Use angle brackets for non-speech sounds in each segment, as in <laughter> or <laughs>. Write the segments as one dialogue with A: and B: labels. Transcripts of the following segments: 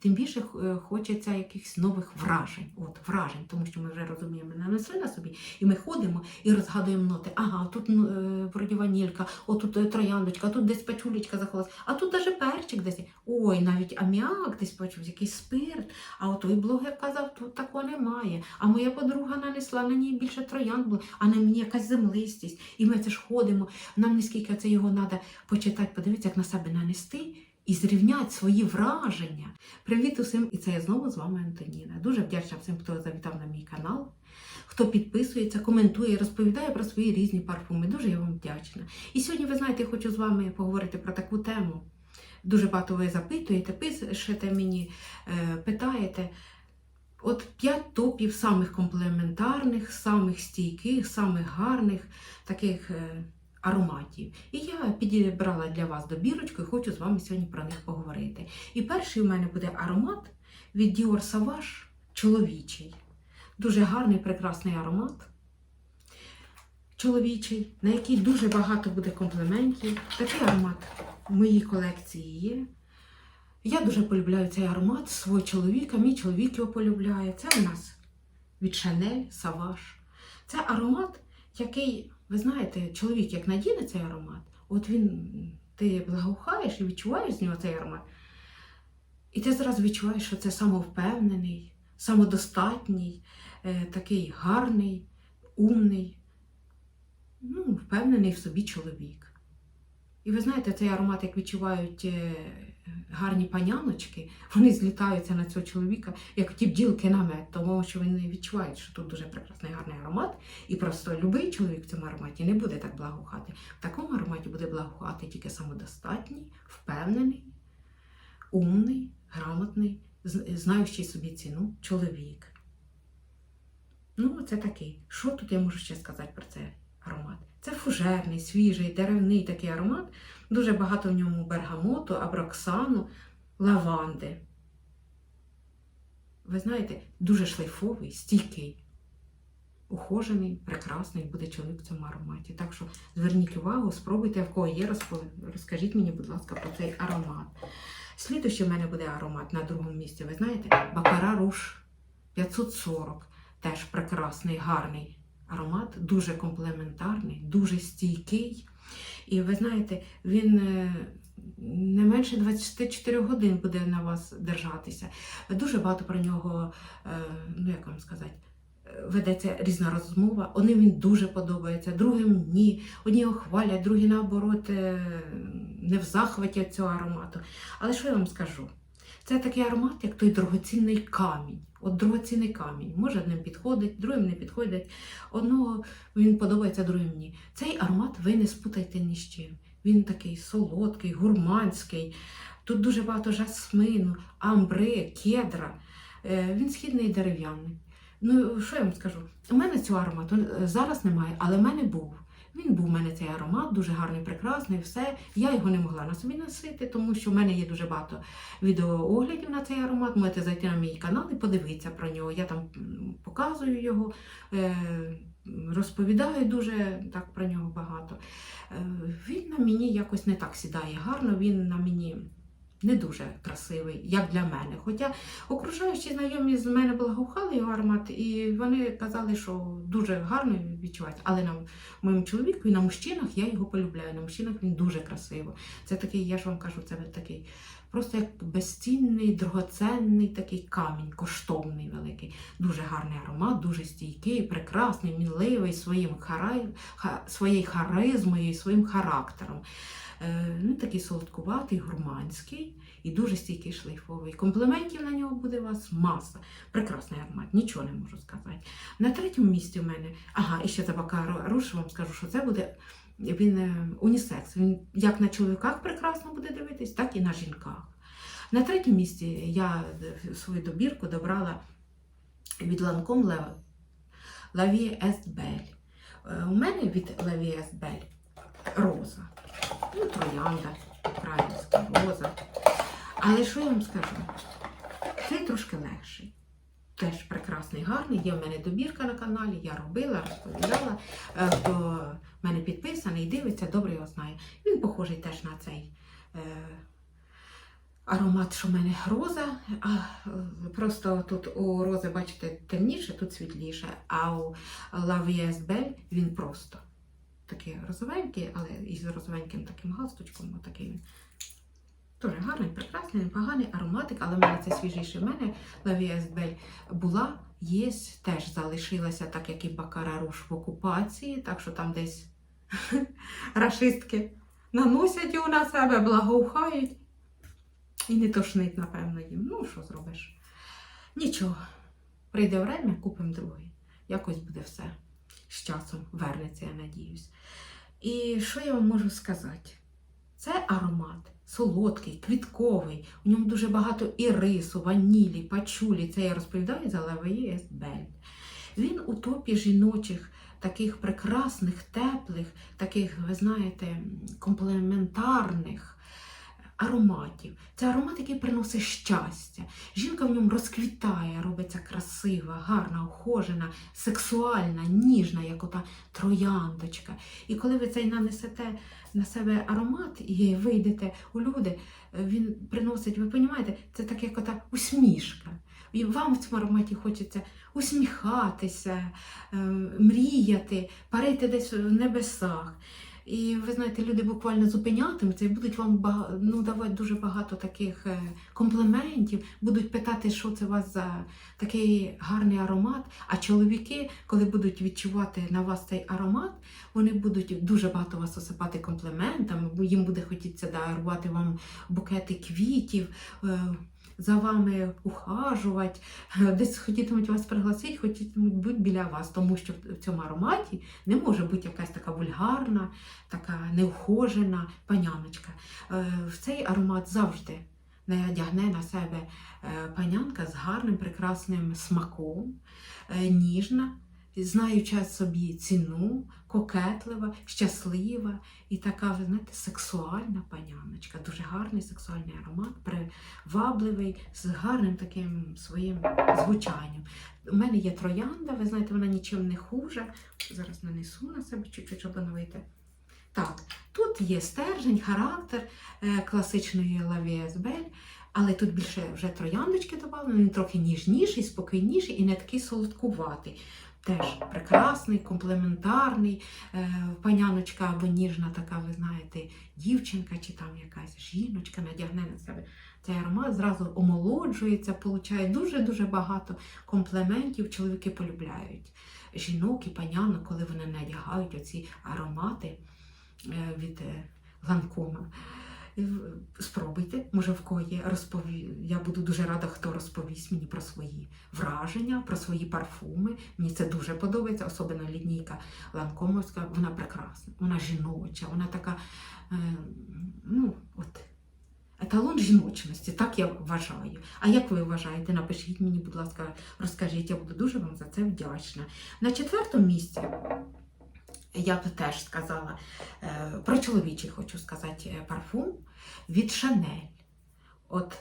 A: тим більше е, хочеться якихось нових вражень. От вражень, тому що ми вже розуміємо, нанесли на собі, і ми ходимо і розгадуємо ноти. Ага, тут е, вроді ванілька, отут е, трояндочка, тут десь пачулечка заховалась, а тут навіть перчик десь. Ой, навіть аміак десь почув, якийсь спирт. А от той блогер казав, тут такого немає. А моя подруга нанесла на ній більше троянд було, а на мені якась землистість. І ми це ж ходимо. Нам не скільки це його треба почитати, подивитися, як на себе нанести. І зрівняти свої враження. Привіт усім! І це я знову з вами Антоніна. Дуже вдячна всім, хто завітав на мій канал, хто підписується, коментує, розповідає про свої різні парфуми. Дуже я вам вдячна. І сьогодні, ви знаєте, хочу з вами поговорити про таку тему. Дуже багато ви запитуєте, пишете мені, е, питаєте. От п'ять топів самих комплементарних, самих стійких, самих гарних таких е, ароматів. І я підібрала для вас добірочку і хочу з вами сьогодні про них поговорити. І перший у мене буде аромат від Dior Sauvage чоловічий. Дуже гарний, прекрасний аромат. Чоловічий, на який дуже багато буде компліментів. Такий аромат в моїй колекції є. Я дуже полюбляю цей аромат свого чоловіка. Мій чоловік його полюбляє. Це у нас від Chanel Savage. Це аромат, який, ви знаєте, чоловік, як надіне цей аромат, от він, ти благоухаєш і відчуваєш з нього цей аромат. І ти зразу відчуваєш, що це самовпевнений, самодостатній, е, такий гарний, умний, ну, впевнений в собі чоловік. І ви знаєте, цей аромат, як відчувають е, гарні паняночки, вони злітаються на цього чоловіка, як ті бджілки на мед, тому що вони відчувають, що тут дуже прекрасний гарний аромат. І просто будь-який чоловік в цьому ароматі не буде так благоухати. В такому ароматі буде благоухати тільки самодостатній, впевнений, умний, грамотний, знаючий собі ціну чоловік. Ну, це такий. Що тут я можу ще сказати про цей аромат? Це фужерний, свіжий, деревний такий аромат. Дуже багато в ньому бергамоту, аброксану, лаванди. Ви знаєте, дуже шлейфовий, стійкий, ухожений, прекрасний буде чоловік в цьому ароматі. Так що зверніть увагу, спробуйте, в кого є, розкажіть мені, будь ласка, про цей аромат. Слідуючий в мене буде аромат на другому місці. Ви знаєте, Бакара Руш 540. Теж прекрасний, гарний аромат, дуже комплементарний, дуже стійкий. І ви знаєте, він е, не менше 24 годин буде на вас держатися. Дуже багато про нього, е, ну як вам сказати, ведеться різна розмова. Одним він дуже подобається, другим ні. Одні його хвалять, другі наоборот е, не в захваті цього аромату. Але що я вам скажу? Це такий аромат, як той дорогоцінний камінь. От дорогоцінний камінь. Може одним підходить, другим не підходить. Одного він подобається, другим ні. Цей аромат ви не спутайте ні з чим. Він такий солодкий, гурманський. Тут дуже багато жасмину, амбри, кедра. Е, Він східний дерев'яний. Ну, що я вам скажу? У мене цього аромату зараз немає, але в мене був. Він був у мене цей аромат, дуже гарний, прекрасний, все. Я його не могла на собі носити, тому що в мене є дуже багато відеооглядів на цей аромат. Можете зайти на мій канал і подивитися про нього. Я там показую його, е, розповідаю дуже так про нього багато. Е, Він на мені якось не так сідає гарно, він на мені. Не дуже красивий, як для мене. Хоча окружаючі знайомі з мене благоухали його аромат, і вони казали, що дуже гарно відчувається. Але на моєму чоловіку і на мужчинах я його полюбляю. На мужчинах він дуже красиво. Це такий, я ж вам кажу, це такий просто як безцінний, дорогоценний такий камінь, коштовний великий. Дуже гарний аромат, дуже стійкий, прекрасний, мінливий своїм харай, своєю харизмою і своїм характером. Е, Він такий солодкуватий, гурманський і дуже стійкий шлейфовий. Компліментів на нього буде у вас маса. Прекрасний аромат, нічого не можу сказати. На третьому місці в мене, ага, і ще за Бакаро Руш вам скажу, що це буде він е, унісекс. Він як на чоловіках прекрасно буде дивитись, так і на жінках. На третьому місці я е, свою добірку добрала від Ланком Лаві Естбель. У мене від Лаві Естбель роза. Ну, троянда, українська роза. Але що я вам скажу? Цей трошки легший. Теж прекрасний, гарний. Є в мене добірка на каналі, я робила, розповідала. Е, Хто в мене підписаний, дивиться, добре його знає. Він похожий теж на цей е, аромат, що в мене роза. А, е, просто тут у рози, бачите, темніше, тут світліше, а у Лавіес Бель він просто такий розовенький, але із розовеньким таким галстучком, отакий він. Дуже гарний, прекрасний, непоганий ароматик, але в мене це свіжіший. В мене Лавіес Бель була, є, теж залишилася, так як і Бакара Руш в окупації, так що там десь <laughs> рашистки наносять його на себе, благоухають. І не тошнить, напевно, їм. Ну, що зробиш? Нічого. Прийде время, купимо другий. Якось буде все з часом вернеться, я надіюсь. І що я вам можу сказати? Це аромат солодкий, квітковий. У ньому дуже багато ірису, ванілі, пачулі. Це я розповідаю за Лавеє Бель. Він у топі жіночих, таких прекрасних, теплих, таких, ви знаєте, комплементарних ароматів. Це аромат, який приносить щастя. Жінка в ньому розквітає, робиться красива, гарна, ухожена, сексуальна, ніжна, як ота трояндочка. І коли ви цей нанесете на себе аромат і вийдете у люди, він приносить, ви розумієте, це так як ота усмішка. І вам в цьому ароматі хочеться усміхатися, е, мріяти, парити десь в небесах. І ви знаєте, люди буквально зупинятимуться і будуть вам бага- ну, давати дуже багато таких е, компліментів, будуть питати, що це у вас за такий гарний аромат. А чоловіки, коли будуть відчувати на вас цей аромат, вони будуть дуже багато вас осипати компліментами, бо їм буде хотітися дарувати вам букети квітів. За вами ухажувати, десь хотітимуть вас пригласити, хотітимуть бути біля вас, тому що в цьому ароматі не може бути якась така вульгарна, така неухожена паняночка. Е, В цей аромат завжди надягне на себе е, панянка з гарним, прекрасним смаком, е, ніжна, знаюча собі ціну, кокетлива, щаслива і така, ви знаєте, сексуальна паняночка. Дуже гарний сексуальний аромат, привабливий, з гарним таким своїм звучанням. У мене є троянда, ви знаєте, вона нічим не хуже. Зараз нанесу на себе чуть-чуть, щоб оновити. Так, тут є стержень, характер е, класичної Лавіас Бель, але тут більше вже трояндочки додали, він трохи ніжніший, спокійніший і не такий солодкуватий. Теж прекрасний, комплементарний, е, паняночка або ніжна така, ви знаєте, дівчинка чи там якась жіночка надягне на себе цей аромат, зразу омолоджується, получає дуже-дуже багато компліментів. Чоловіки полюбляють жінок і панянок, коли вони надягають оці аромати е, від е, ланкома. В- Спробуйте, може в кого є розпові... Я буду дуже рада, хто розповість мені про свої враження, про свої парфуми. Мені це дуже подобається, особливо лінійка ланкомовська. Вона прекрасна, вона жіноча, вона така, е, ну, от, еталон жіночності, так я вважаю. А як ви вважаєте? Напишіть мені, будь ласка, розкажіть, я буду дуже вам за це вдячна. На четвертому місці я б теж сказала е, про чоловічий хочу сказати е, парфум від Шанель. От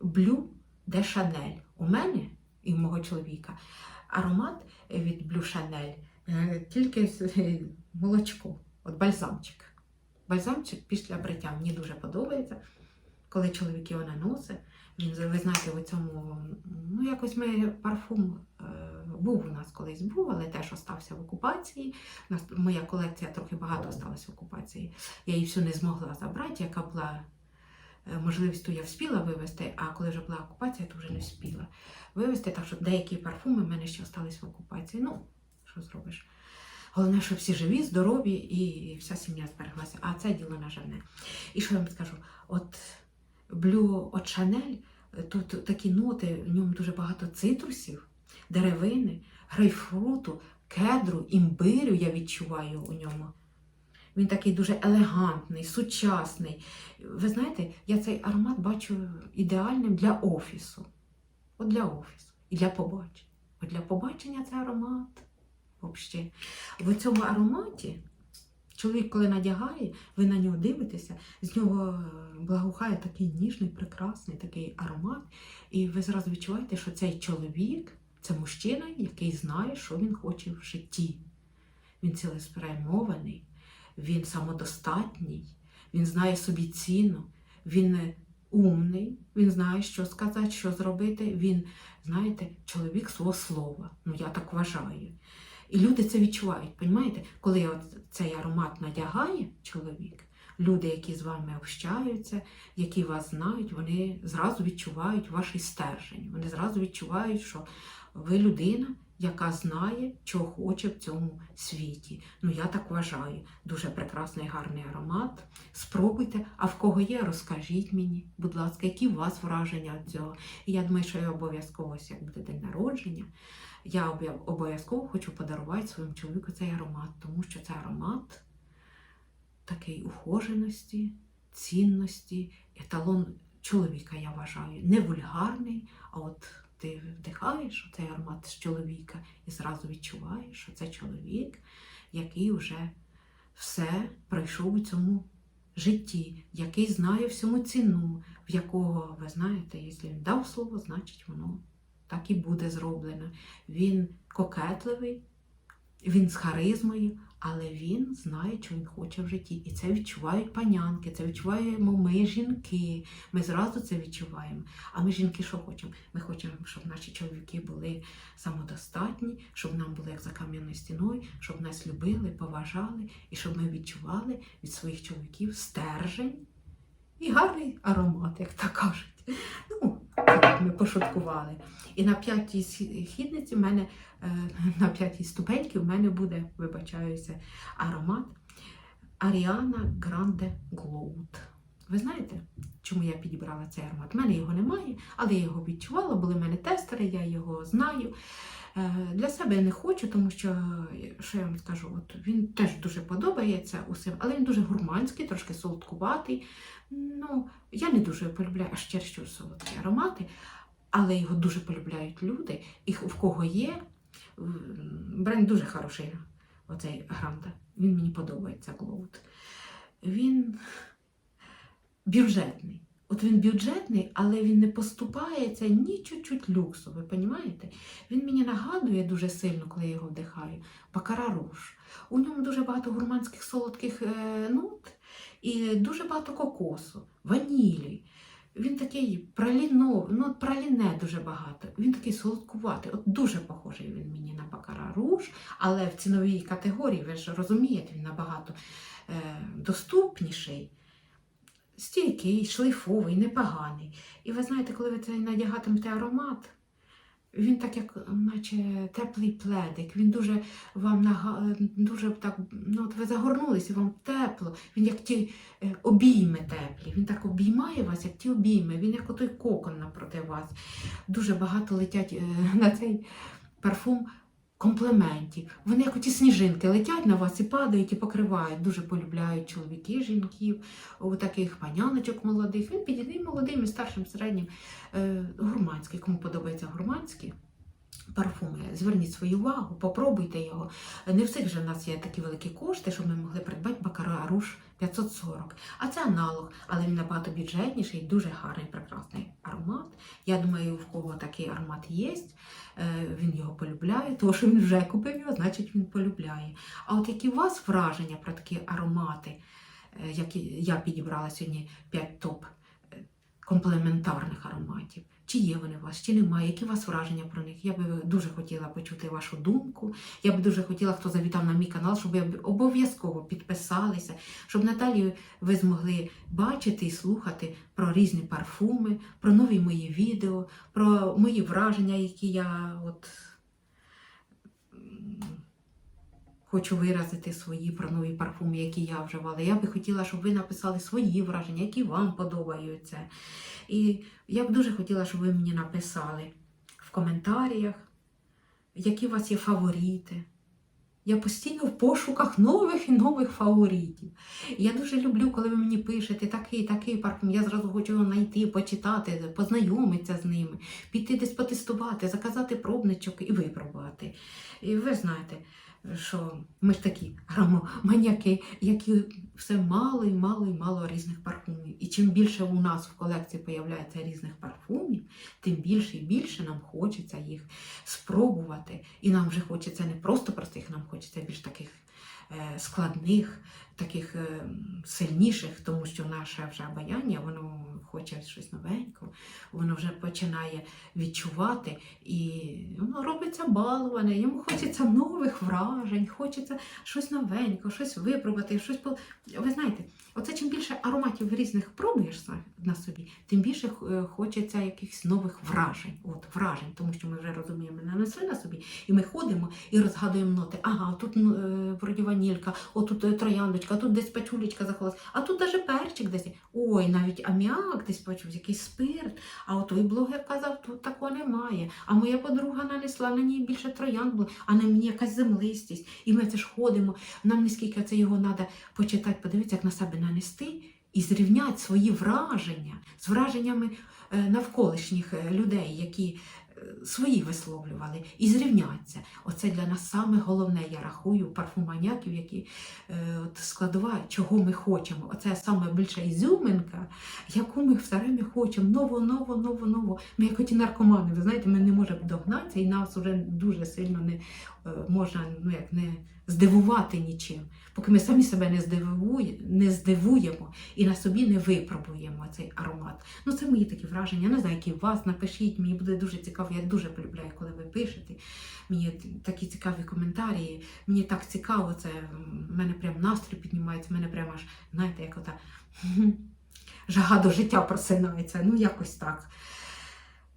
A: блю де Шанель. У мене і у мого чоловіка аромат від блю Chanel е, тільки е, молочко, от бальзамчик. Бальзамчик після бриття мені дуже подобається, коли чоловік його наносить. Ви знаєте, у цьому, ну якось ми парфум е, був у нас колись був, але теж остався в окупації. Нас моя колекція трохи багато осталась в окупації. Я її всю не змогла забрати, яка була е, можливість, то я вспіла вивезти, а коли вже була окупація, то вже не вспіла вивезти. Так що деякі парфуми в мене ще остались в окупації. Ну, що зробиш? Головне, щоб всі живі, здорові і вся сім'я збереглася. А це діло наживне. І що я вам скажу? От блю от Шанель, тут такі ноти, в ньому дуже багато цитрусів, деревини, грейпфруту, кедру, імбирю я відчуваю у ньому. Він такий дуже елегантний, сучасний. Ви знаєте, я цей аромат бачу ідеальним для офісу. От для офісу і для побачення. От для побачення це аромат. Взагалі. В цьому ароматі чоловік, коли надягає, ви на нього дивитеся, з нього е, благоухає такий ніжний, прекрасний такий аромат. І ви зразу відчуваєте, що цей чоловік це мужчина, який знає, що він хоче в житті. Він цілеспрямований, він самодостатній, він знає собі ціну, він е, умний, він знає, що сказати, що зробити. Він, знаєте, чоловік свого слова. Ну, я так вважаю. І люди це відчувають. Понімаєте? Коли от цей аромат надягає чоловік, люди, які з вами общаються, які вас знають, вони зразу відчувають ваш стержень. Вони зразу відчувають, що ви людина, яка знає, чого хоче в цьому світі. Ну, я так вважаю. Дуже прекрасний гарний аромат. Спробуйте, а в кого є, розкажіть мені, будь ласка, які у вас враження від цього. І я думаю, що я обов'язково, як буде день народження, я обов'язково хочу подарувати своєму чоловіку цей аромат, тому що це аромат такий ухоженості, цінності, еталон чоловіка, я вважаю. Не вульгарний, а от ти вдихаєш цей аромат з чоловіка і зразу відчуваєш, що це чоловік, який вже все пройшов у цьому житті, який знає всьому ціну, в якого, ви знаєте, якщо він дав слово, значить воно так і буде зроблено. Він кокетливий, він з харизмою, але він знає, що він хоче в житті. І це відчувають панянки, це відчуваємо ми, жінки. Ми зразу це відчуваємо. А ми, жінки, що хочемо? Ми хочемо, щоб наші чоловіки були самодостатні, щоб нам було як за кам'яною стіною, щоб нас любили, поважали, і щоб ми відчували від своїх чоловіків стержень і гарний аромат, як так кажуть. Ну, ми пошуткували. І на п'ятій східниці хідниці в мене, е, <laughs> на п'ятій ступеньці в мене буде, вибачаюся, аромат Аріана Гранде Глоуд. Ви знаєте, чому я підібрала цей аромат? У мене його немає, але я його відчувала, були в мене тестери, я його знаю. Е, Для себе я не хочу, тому що, е, що я вам скажу, от він теж дуже подобається усім, але він дуже гурманський, трошки солодкуватий. Ну, я не дуже полюбляю аж чересчур солодкі аромати, але його дуже полюбляють люди. І в кого є, бренд дуже хороший, оцей Гранда. Він мені подобається Глоуд. Він бюджетний. От він бюджетний, але він не поступається ні чуть-чуть люксу, ви розумієте? Він мені нагадує дуже сильно, коли я його вдихаю, Бакара Руш. У ньому дуже багато гурманських солодких е, нот і дуже багато кокосу, ванілі. Він такий праліно, ну, праліне дуже багато. Він такий солодкуватий. От дуже похожий він мені на Бакара Руш, але в ціновій категорії, ви ж розумієте, він набагато е, доступніший стійкий, шлейфовий, непоганий. І ви знаєте, коли ви цей надягатимете аромат, він так як, наче теплий пледик, він дуже вам дуже так, ну от ви загорнулися, вам тепло, він як ті е, обійми теплі, він так обіймає вас, як ті обійми, він як отой кокон напроти вас. Дуже багато летять е, на цей парфум компліментів. Вони як оті сніжинки летять на вас і падають, і покривають. Дуже полюбляють чоловіки, жінків, у таких паняночок молодих. Він підійде молодим, і старшим, середнім. Е, гурманський. Кому подобається гурманський парфуми, зверніть свою увагу, попробуйте його. Не всіх же в нас є такі великі кошти, щоб ми могли придбати Бакара Руш 540. А це аналог, але він набагато бюджетніший, дуже гарний, прекрасний аромат. Я думаю, в кого такий аромат є, е, він його полюбляє, тому що він вже купив його, значить він полюбляє. А от які у вас враження про такі аромати, е, які я підібрала сьогодні 5 топ комплементарних ароматів? Чи є вони у вас, чи немає, які у вас враження про них? Я би дуже хотіла почути вашу думку. Я би дуже хотіла, хто завітав на мій канал, щоб ви обов'язково підписалися, щоб надалі ви змогли бачити і слухати про різні парфуми, про нові мої відео, про мої враження, які я от хочу виразити свої про нові парфуми, які я вживала. Я би хотіла, щоб ви написали свої враження, які вам подобаються. І я б дуже хотіла, щоб ви мені написали в коментарях, які у вас є фаворити. Я постійно в пошуках нових і нових фаворитів. Я дуже люблю, коли ви мені пишете такий, такий парфум. Я зразу хочу його знайти, почитати, познайомитися з ними, піти десь потестувати, заказати пробничок і випробувати. І ви знаєте, що ми ж такі маніяки, які все мало і мало і мало різних парфумів. І чим більше у нас в колекції появляється різних парфумів, тим більше і більше нам хочеться їх спробувати. І нам вже хочеться не просто простих, нам хочеться більш таких складних, таких е, сильніших, тому що наше вже обаяння, воно хоче щось новенького, воно вже починає відчувати і воно робиться баловане, йому хочеться нових вражень, хочеться щось новенького, щось випробувати, щось. Ви знаєте, оце чим більше ароматів різних пробуєш на, на собі, тим більше е, хочеться якихось нових вражень. От вражень, тому що ми вже розуміємо, нанесли на собі, і ми ходимо і розгадуємо ноти. Ага, тут ну, е, вроді ванілька, отут е, трояндочка, тут десь пачулечка заховалась, а тут навіть перчик десь. Ой, навіть аміак десь почув, якийсь спирт. А от той блогер казав, тут такого немає. А моя подруга нанесла на ній більше троянд було, а на мені якась землистість. І ми це ж ходимо. Нам не скільки це його треба почитати, подивитися, як на себе нанести і зрівняти свої враження з враженнями е, навколишніх е, людей, які свої висловлювали, і зрівняться. Оце для нас саме головне, я рахую, парфуманяків, які е, от складова, чого ми хочемо. Оце саме більша ізюминка, яку ми все время хочемо. Ново, ново, ново, ново. Ми як оті наркомани, ви знаєте, ми не можемо догнатися, і нас вже дуже сильно не е, можна ну, як не здивувати нічим. Поки ми самі себе не, здивує, не здивуємо і на собі не випробуємо цей аромат. Ну, це мої такі враження. Не знаю, які у вас. Напишіть, мені буде дуже цікаво. Я дуже полюбляю, коли ви пишете. Мені такі цікаві коментарі. Мені так цікаво, це в мене прям настрій піднімається, мене прям аж, знаєте, як ота <laughs> жага до життя просинається. Ну, якось так.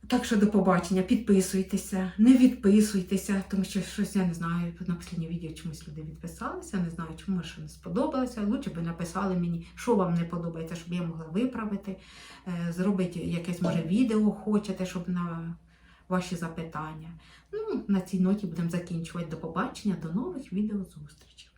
A: Так що до побачення, підписуйтеся, не відписуйтеся, тому що щось я не знаю. На останнє відео чомусь люди відписалися, не знаю, чому що не сподобалося. Лучше би написали мені, що вам не подобається, щоб я могла виправити, е, зробити якесь може відео хочете, щоб на ваші запитання. Ну, на цій ноті будемо закінчувати. До побачення, до нових відео зустрічей.